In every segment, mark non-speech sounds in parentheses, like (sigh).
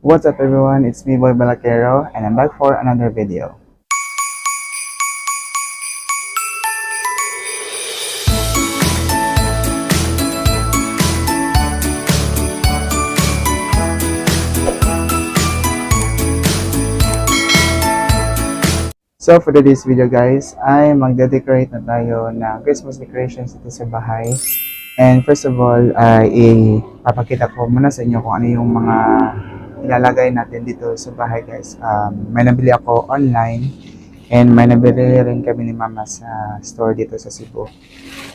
What's up everyone, it's me Boy Balakero and I'm back for another video. So for today's video guys, ay magde-decorate na tayo ng Christmas decorations dito sa bahay. And first of all, ay ipapakita ko muna sa inyo kung ano yung mga ilalagay natin dito sa bahay guys. Um, may nabili ako online and may nabili rin kami ni mama sa store dito sa Cebu.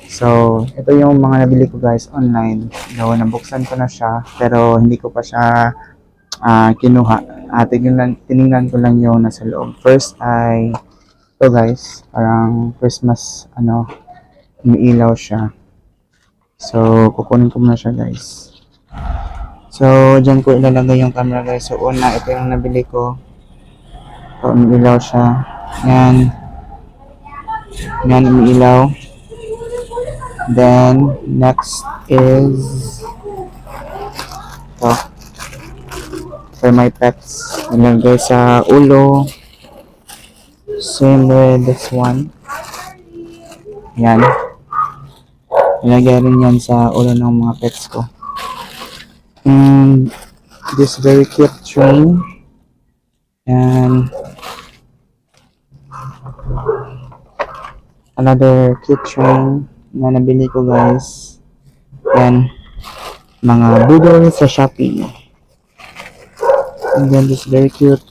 So, ito yung mga nabili ko guys online. Though, nabuksan ko na siya pero hindi ko pa siya ah, kinuha. Uh, tinignan, tinignan ko lang yung nasa loob. First ay ito guys, parang Christmas ano, umiilaw siya. So, kukunin ko muna siya guys. So, dyan ko ilalagay yung camera guys. So, una, ito yung nabili ko. Ito, umiilaw siya. Yan. Yan, umiilaw. Then, next is ito. For my pets. Nilagay sa ulo. Same with this one. Yan. Nilagay rin yan sa ulo ng mga pets ko. And this very cute train. And another cute train na nabili ko guys. Yan. Mga budol sa Shopee. And then this very cute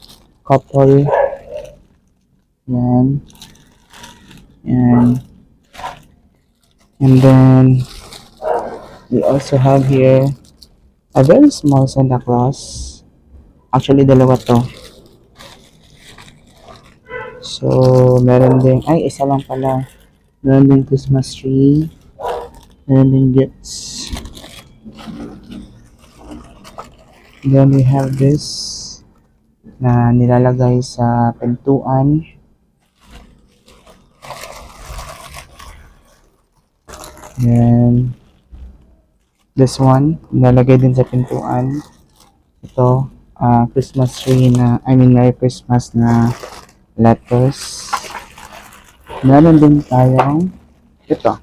couple. Yan. Yan. And then we also have here a very small Santa Claus. Actually, dalawa to. So, meron din, ay, isa lang pala. Meron din Christmas tree. Meron din gifts. Then we have this na nilalagay sa pintuan. Then, this one, nilalagay din sa pintuan. Ito, ah, Christmas tree na, I mean, Merry Christmas na letters. Meron din tayong, ito,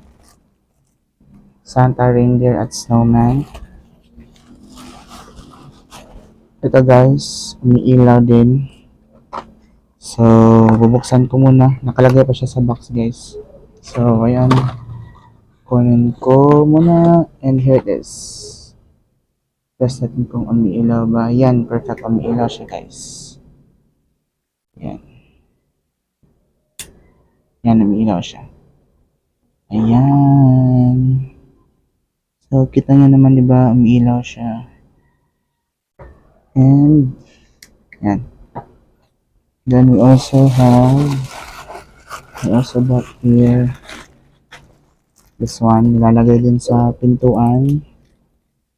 Santa Reindeer at Snowman. Ito guys, umiilaw din. So, bubuksan ko muna. Nakalagay pa siya sa box guys. So, ayan. Kunin ko muna. And here it is. Test natin kung umiilaw ba. Yan, perfect. Umiilaw siya guys. Yan. Yan, umiilaw siya. Ayan. So, kita nyo naman, di ba, umiilaw siya. And, yan. Then we also have, we also bought here, this one, nilalagay din sa pintuan.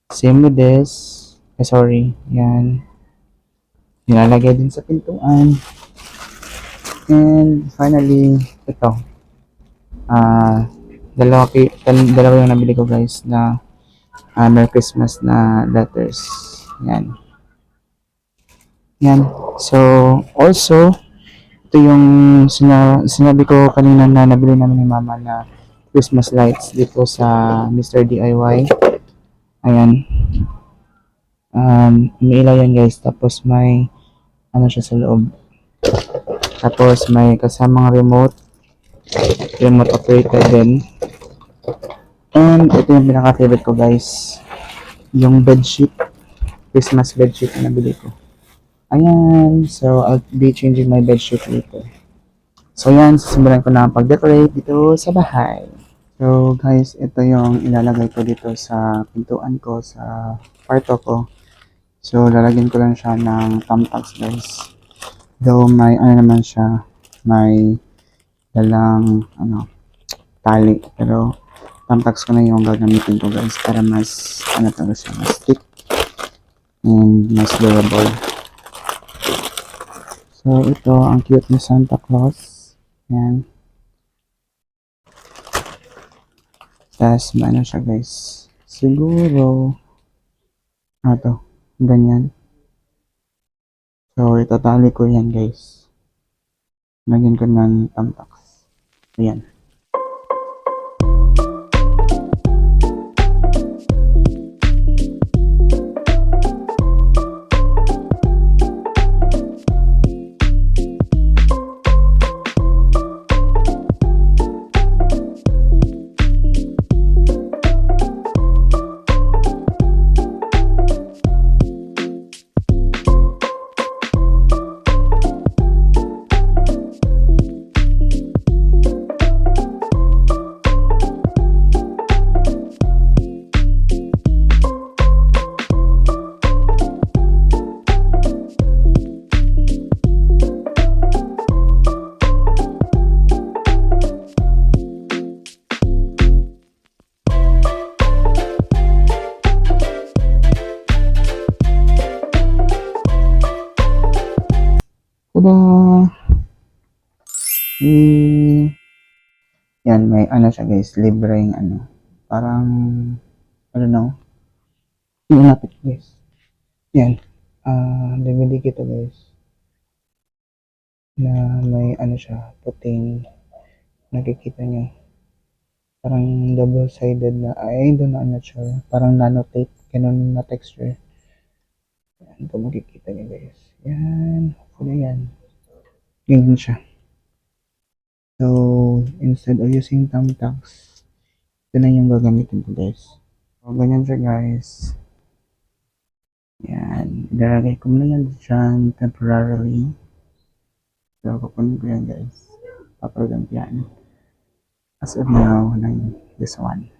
Same with this, eh, sorry, yan. Nilalagay din sa pintuan. And finally, ito. Ah, dalawa, ki- dal- dalawa yung nabili ko guys na ah, Merry Christmas na letters. Yan. Yan. So, also, ito yung sina sinabi ko kanina na nabili namin ni mama na Christmas lights dito sa Mr. DIY. Ayan. Um, umiilaw yan guys. Tapos may ano siya sa loob. Tapos may kasamang remote. Remote operated din. And ito yung pinaka-favorite ko guys. Yung bedsheet. Christmas bedsheet na nabili ko. Ayan. So, I'll be changing my bedsheet later. So, yan. Sisimulan ko na ang pag-decorate dito sa bahay. So, guys, ito yung ilalagay ko dito sa pintuan ko, sa kwarto ko. So, lalagyan ko lang siya ng thumbtacks, guys. Though, may, ano naman siya, may dalang, ano, tali. Pero, thumbtacks ko na yung gagamitin ko, guys, para mas, ano talaga siya, mas thick and mas durable. So, ito, ang cute ni Santa Claus. Yan. Tapos, ano siya, guys. Siguro, ano to, ganyan. So, itatali ko yan guys. Lagyan ko ng tamtax. Ayan. Eh, yan, may ano siya guys, libreng ano, parang, I don't know, malapit guys. Yan, ah, DVD kita guys, na may ano siya, puting, nakikita nyo, parang double-sided na, ay, doon na ano siya, parang nanotape, ganun na texture. Yan, kung makikita nyo guys. Yan, hopefully yan. Ganyan siya. So, instead of using thumbtacks, ito na yung gagamitin ko guys. So, ganyan siya guys. Yan. Ilalagay ko muna yan dyan temporarily. So, kukunin ko yan guys. Ko yan. As of now, ng this one.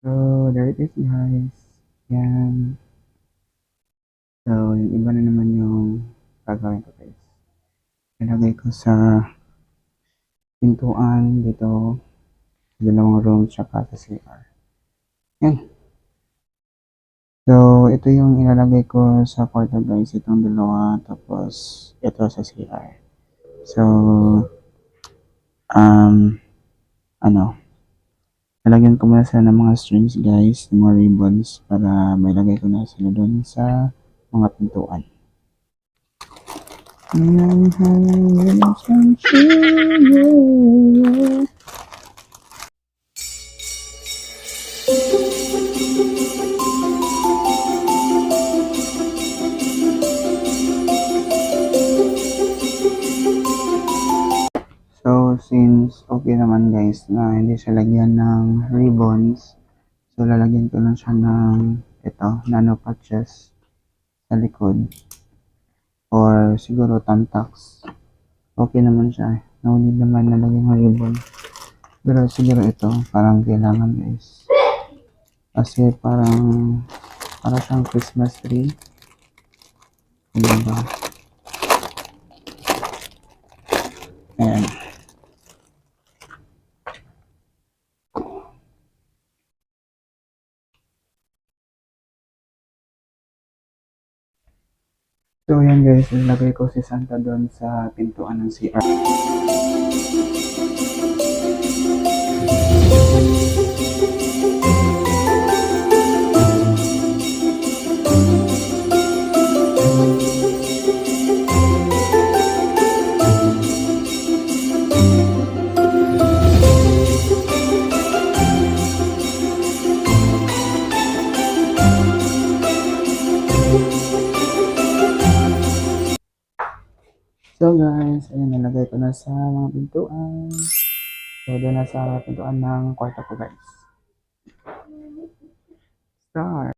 So, there it is guys. Yan. So, yung iba na naman yung gagawin ko guys. Ilagay ko sa pintuan dito dalawang room tsaka sa CR. Yan. So, ito yung ilalagay ko sa kwarto guys. Itong dalawa. Tapos, ito sa CR. So, um, ano, lalagyan ko muna sila ng mga strings guys, ng mga ribbons para may lagay ko na sila doon sa mga pintuan. Ayan, ayan, So, since okay naman guys na hindi siya lagyan ng ribbons, so lalagyan ko lang siya ng ito, nano patches sa likod or siguro thumbtacks. Okay naman siya. No need naman na lagyan ng ribbon. Pero siguro ito, parang kailangan guys. Kasi parang para siyang Christmas tree. Ba? Ayan. So yan guys, nilagay ko si Santa doon sa pintuan ng CR. Sa mga pintuan. So doon na sa pintuan ng kwarto ko guys. Start.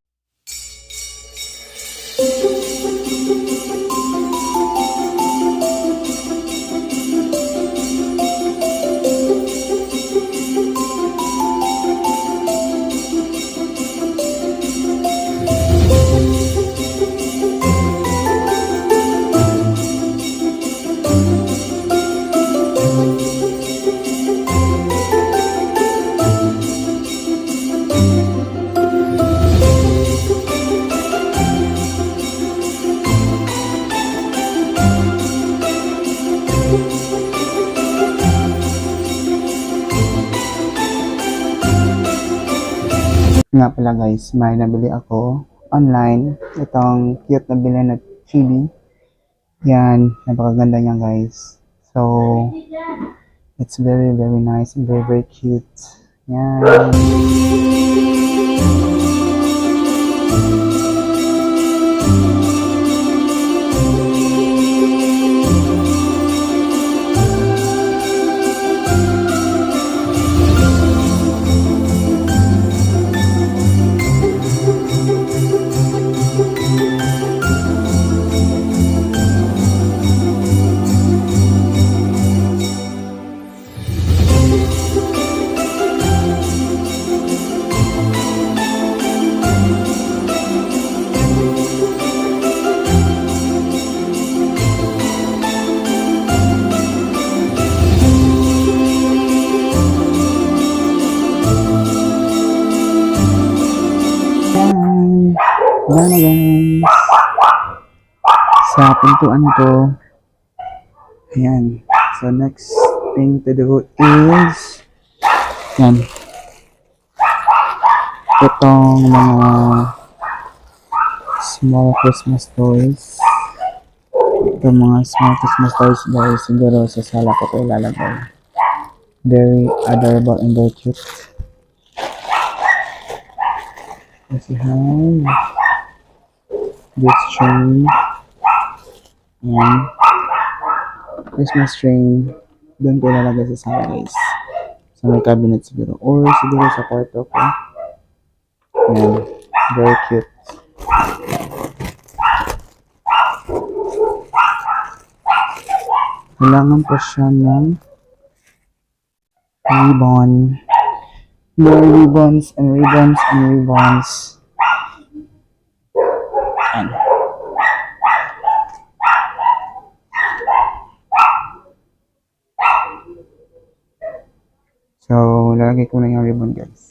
Nga pala guys, may nabili ako online. Itong cute na bilhin na chibi. Yan, napakaganda niya guys. So, it's very, very nice and very, very cute. Yan. Yan. Yan na guys. Sa pintuan ko. Ayan. So next thing to do is yan. Itong mga small Christmas toys. Itong mga small Christmas toys guys siguro sa sala ko ito ilalagay. Very adorable and very cute. See how this train and Christmas train doon ko ilalagay sa guys sa may cabinet siguro. Or siguro sa kwarto ko. Yan very cute. Kailangan pa siya ng ribbon. More ribbons and ribbons and ribbons. Yan. So, lalagay ko na yung ribbon guys.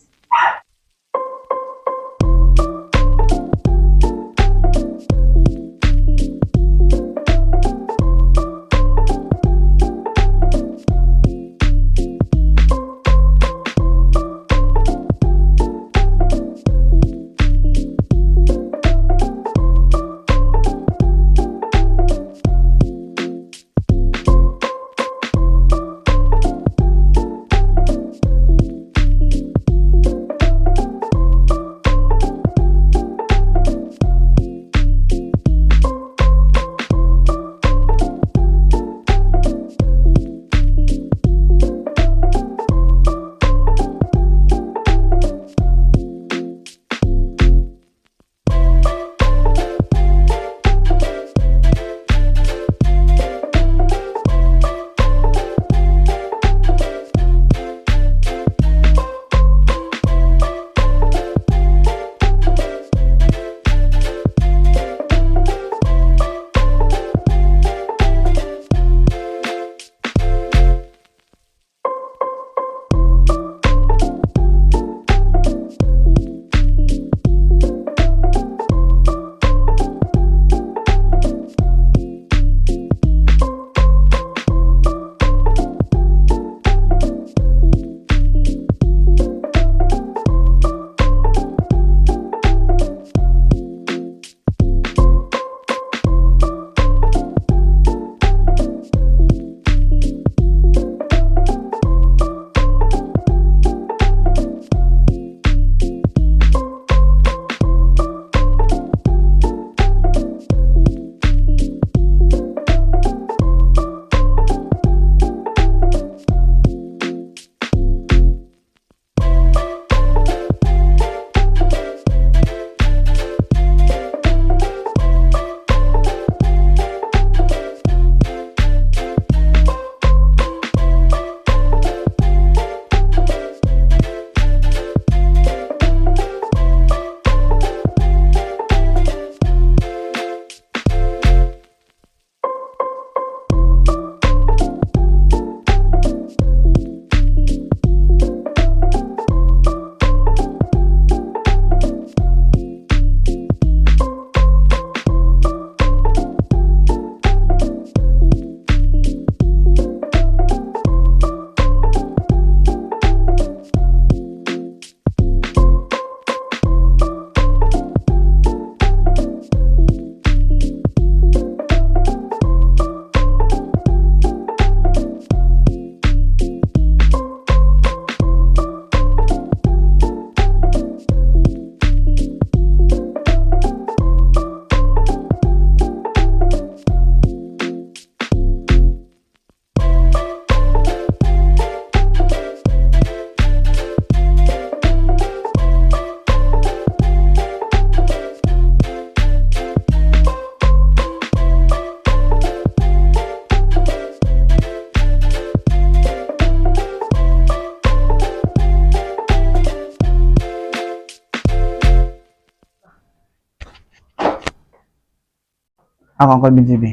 Ako, Uncle BGB.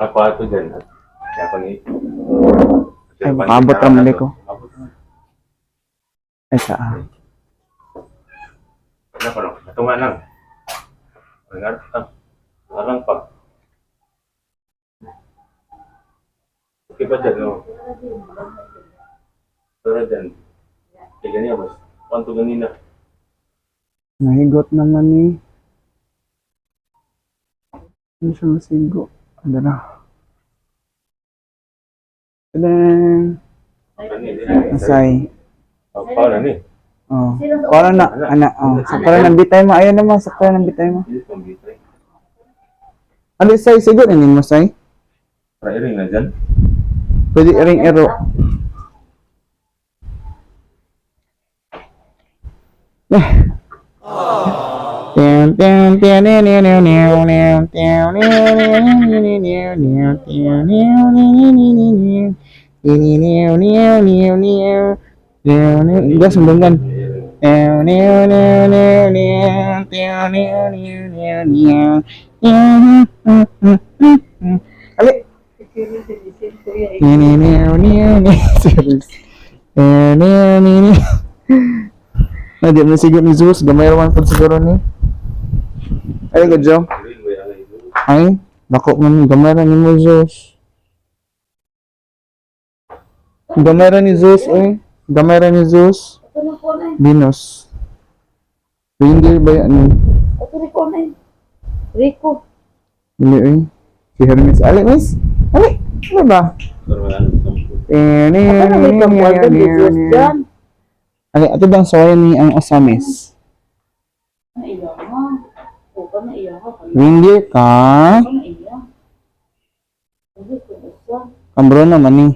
Ako ato dyan. at ni... Ay, baka abot ang mali ko. Abot na. Ay, saan? Ano pa no? Ito nga lang. Ang ah. Alang pa. Okay pa dyan, no? Pero dyan. Kaya ganyan, mas. Kwanto ganina. Nahigot naman ni. Ano siya masigo? Ano na? Tadang! Asay. Oh, paano ni? Oh. Para na, ana, oh. Sa para ng bitay mo. Ayun naman, sa para ng bitay mo. Ano say, sigo na mo say? Para iring na dyan. Pwede ring ero. Eh. Enggak sebelum kan. Nah, dia masih gak mizus, gambar orang pun segera nih. Niyaw, niyaw, niyaw, niyaw, tiyaw, niyaw, niyaw, niyaw, niyaw, niyaw. Niyaw, niyaw, niyaw, niyaw, niyaw. Niyaw, niyaw. Iba, sumbungan. Niyaw, niyaw, niyaw, niyaw, niyaw, tiyaw, niyaw, niyaw, niyaw, niyaw. Niyaw, hmm, hmm, hmm, hmm. Ali. Niyaw, niyaw, niyaw, niyaw, niyaw. Serious. Niyaw, niyaw, niyaw, niyaw. Na, di mo siguro ni Zeus. Gamay raman po siguro ni. Ay, good job. Iring, may alay doon. Ay, bako man. Gamay ra ni mo Zeus. Gamay ra ni Zeus, eh. Gamay ra ni Zeus. Ito na po na. Venus. Reindeer ba yan? Ito Rico na yun. Rico. Hindi, eh. Si Hermes. Ali, miss. Ali. Ano ba? Pero wala nang sampu. Eh, ni, Ako na may kabuwagan ni Diyos dyan. Ali, ato bang sawayan ni ang Osamis? Naiyak ringgit ka Kamrona mani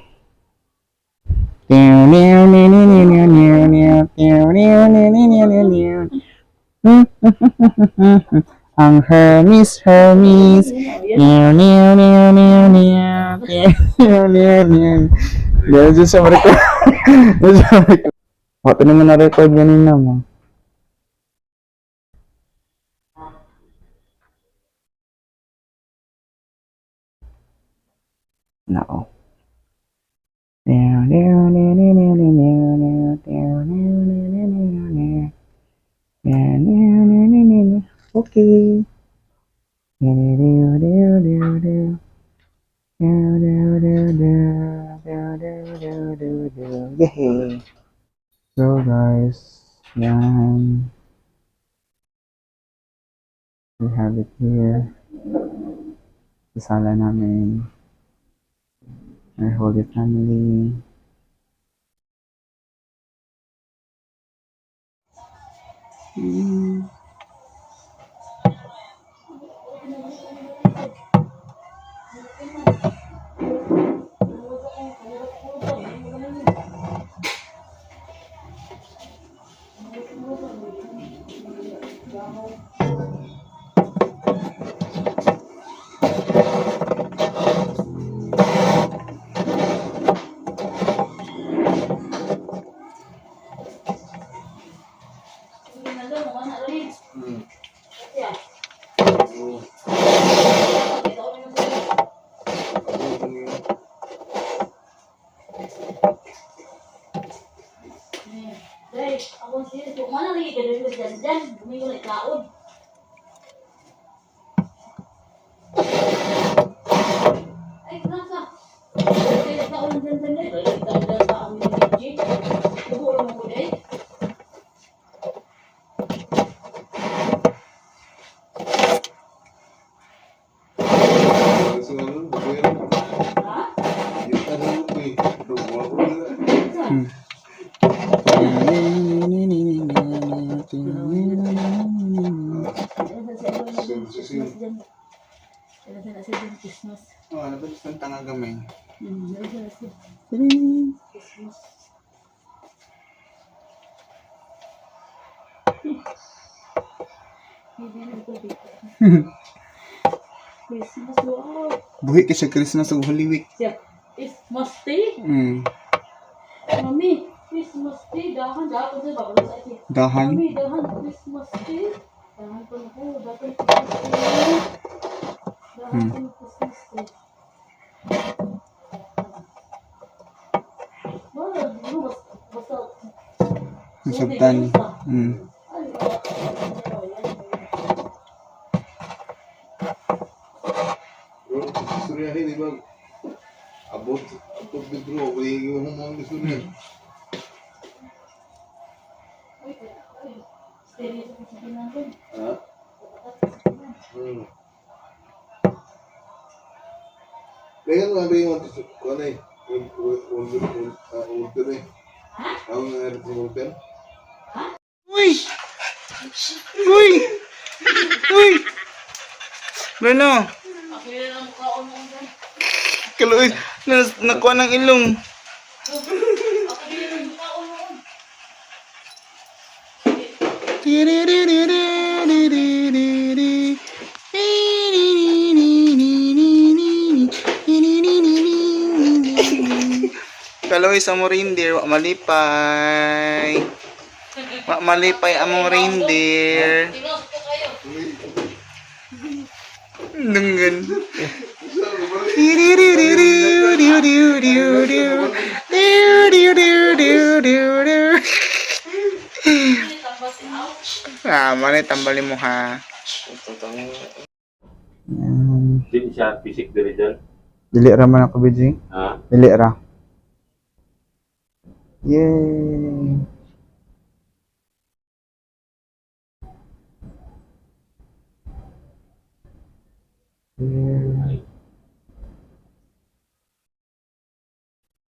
ang Hermes Hermes Dia just sama record Dia sama record Waktu ini menarik record ganina mah niyaw, niyaw. Yay! So guys, yan. We have it here. Sa sala namin. Our Holy Family. Mm. Kaya sila sa dyan Christmas. Oh, ano ba gusto ng tanga gamay? Hmm, kaya sila sa Christmas. (laughs) (laughs) Christmas, wow. Buhi ka siya Christmas ug Holy Week. Siya, Christmas day. Mm. Mami, Christmas day. Dahan, dahan sa sa ito. Dahan. Mami, dahan, Christmas day. Dahan ko na dahan Christmas day. Hmm. Nasabtan. Hmm. Ni, di ba? Abot, abot ni bro, kaya yung humang istorya. Ha? Hmm. Kaya nga ba yung wantis, kung ano eh, ulter eh. Ang nangyari sa ulter? Uy! Uy! Uy! Bueno, Ako yun ang mukhaon mo dyan. kaluoy, na, nakuha ng ilong. Ako Kaloy sa mo reindeer, wa malipay. Wa malipay among reindeer. Ouch. Ah, manay tambalin mo ha. Yan. Di siya pisik diri dyan. Dili ra man ako, Bijing. Ha? Dili ra. Yay! Yeah.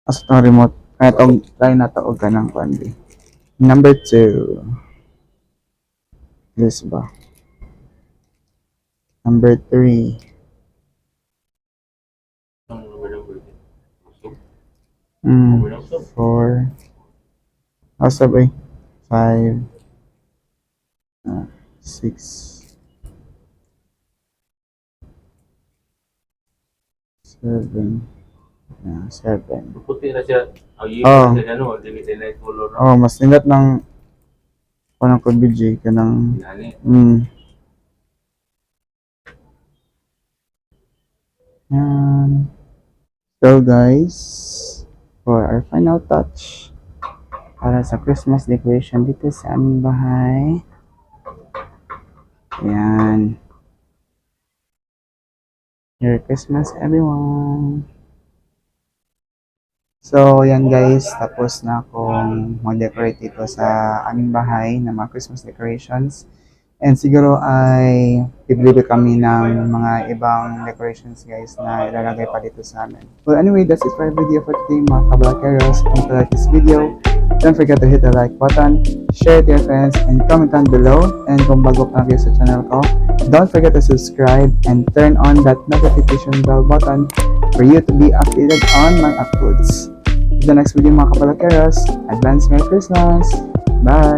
Asa remote? Ah, itong try na ito. Ka ng kwandi. Number 2. Yes ba? Number 3. Mm. four, ah, sabay, five, ah, six, seven, yeah, seven. Puti na siya. Ang iyo Oh. siya ano, limited na color no. Oh, mas nilat ng kanang ko BJ kanang eh. mm. Yan. So guys, for our final touch para sa Christmas decoration dito sa aming bahay. Yan. Merry Christmas everyone! So, yan guys, tapos na akong mag-decorate dito sa aming bahay ng mga Christmas decorations. And siguro ay bibili kami ng mga ibang decorations guys na ilalagay pa dito sa amin. Well, anyway, that's it for our video for today mga kabalakeros. Kung you like this video, don't forget to hit the like button, share it to your friends, and comment down below. And kung bago ka kayo sa channel ko, don't forget to subscribe and turn on that notification bell button for you to be updated on my uploads. To the next video mga kapalakeros, advance Merry Christmas! Bye!